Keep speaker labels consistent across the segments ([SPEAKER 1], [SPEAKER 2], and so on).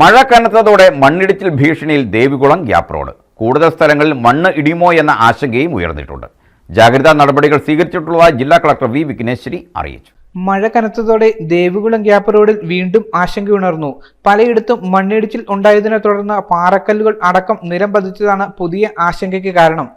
[SPEAKER 1] മഴ കനത്തതോടെ മണ്ണിടിച്ചിൽ ഭീഷണിയിൽ Devikulam gap road. കൂടുതൽ സ്ഥലങ്ങളിൽ മണ്ണ് ഇടിയുമോ എന്ന ആശങ്കയും ഉയർന്നിട്ടുണ്ട്. ജാഗ്രതാ നടപടികൾ സ്വീകരിച്ചിട്ടുള്ളതായി ജില്ലാ കളക്ടർ വി വിഘ്നേശ്വരി അറിയിച്ചു.
[SPEAKER 2] മഴ കനത്തതോടെ ദേവികുളം ഗ്യാപ്പ് റോഡിൽ വീണ്ടും ആശങ്കയുണർന്നു. പലയിടത്തും മണ്ണിടിച്ചിൽ ഉണ്ടായതിനെ തുടർന്ന് പാറക്കല്ലുകൾ അടക്കം നിരം പതിച്ചതാണ് പുതിയ ആശങ്കയ്ക്ക് കാരണം.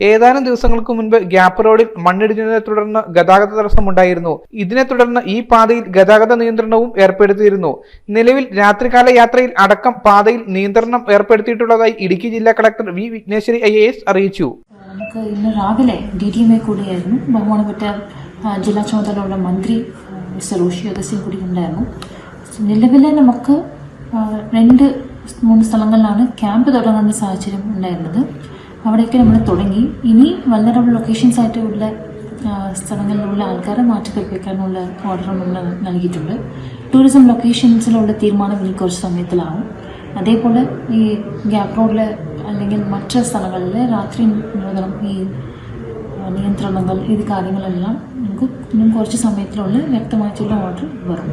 [SPEAKER 2] ഏതാനും ദിവസങ്ങൾക്ക് മുൻപ് ഗ്യാപ്പ് റോഡിൽ മണ്ണിടിഞ്ഞതിനെ തുടർന്ന് ഗതാഗത തടസ്സമുണ്ടായിരുന്നു. ഇതിനെ തുടർന്ന് ഈ പാതയിൽ ഗതാഗത നിയന്ത്രണവും ഏർപ്പെടുത്തിയിരുന്നു. നിലവിൽ രാത്രികാല യാത്രയിൽ അടക്കം പാതയിൽ നിയന്ത്രണം ഏർപ്പെടുത്തിയിട്ടുള്ളതായി ഇടുക്കി ജില്ലാ കളക്ടർ വി വിഘ്നേശ്വരി ഐ അറിയിച്ചു.
[SPEAKER 3] നമുക്ക് ഇന്ന് രാവിലെ ഡി ഡി കൂടിയായിരുന്നു. ബഹുമാനപ്പെട്ട ജില്ലാ ചുമതലയുള്ള മന്ത്രി മിസ്റ്റർ റോഷി അഗസ്റ്റിൻ കൂടി ഉണ്ടായിരുന്നു. നിലവിലെ നമുക്ക് രണ്ട് മൂന്ന് സ്ഥലങ്ങളിലാണ് ക്യാമ്പ് തുടങ്ങേണ്ട സാഹചര്യം ഉണ്ടായിരുന്നത്. അവിടെയൊക്കെ നമ്മൾ തുടങ്ങി. ഇനി വല്ലറബിൾ ലൊക്കേഷൻസ് ആയിട്ട് ഉള്ള ആ, സ്ഥലങ്ങളിലുള്ള ആൾക്കാരെ മാറ്റി കൽപ്പിക്കാനുള്ള ഓർഡർ നമ്മൾ നൽകിയിട്ടുണ്ട്. ടൂറിസം ലൊക്കേഷൻസിലുള്ള തീരുമാനം ഇനി കുറച്ച് സമയത്തിലാവും. അതേപോലെ ഈ ഗ്യാപ് റോഡിൽ അല്ലെങ്കിൽ മറ്റ് സ്ഥലങ്ങളിൽ രാത്രി നിരോധനം ഈ നിയന്ത്രണങ്ങൾ ഇത് കാര്യങ്ങളെല്ലാം നമുക്ക് ഇന്നും കുറച്ച് സമയത്തിലുള്ള വ്യക്തമായിട്ടുള്ള ഓർഡർ വരും.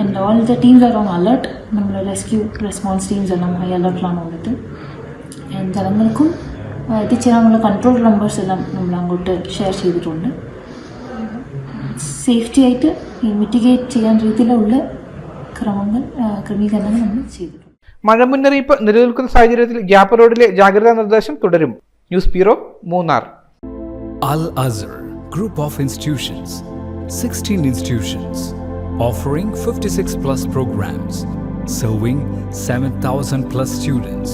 [SPEAKER 3] And all the teams are on alert നമ്മൾ റെസ്ക്യൂ റെസ്പോൺസ് ടീംസ് എല്ലാം ഹൈ അലർട്ടിലാണ് ഉള്ളത് ജനങ്ങൾക്കും എത്തിച്ചേരാനുള്ള കൺട്രോൾ നമ്പേഴ്സ് എല്ലാം നമ്മൾ അങ്ങോട്ട് ഷെയർ ചെയ്തിട്ടുണ്ട്. സേഫ്റ്റി ആയിട്ട് ഈ മിറ്റിഗേറ്റ് ചെയ്യാൻ രീതിയിലുള്ള ക്രമങ്ങൾ ക്രമീകരണങ്ങൾ നമ്മൾ ചെയ്തിട്ടുണ്ട്.
[SPEAKER 2] മഴ മുന്നറിയിപ്പ് നിലനിൽക്കുന്ന സാഹചര്യത്തിൽ ഗ്യാപ്പ് റോഡിലെ ജാഗ്രതാ നിർദ്ദേശം തുടരും. News bureau Munnar.
[SPEAKER 4] Al Azhar group of institutions 16 fifty offering 56 plus programs, serving 7,000 plus students.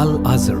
[SPEAKER 4] Al Azhar,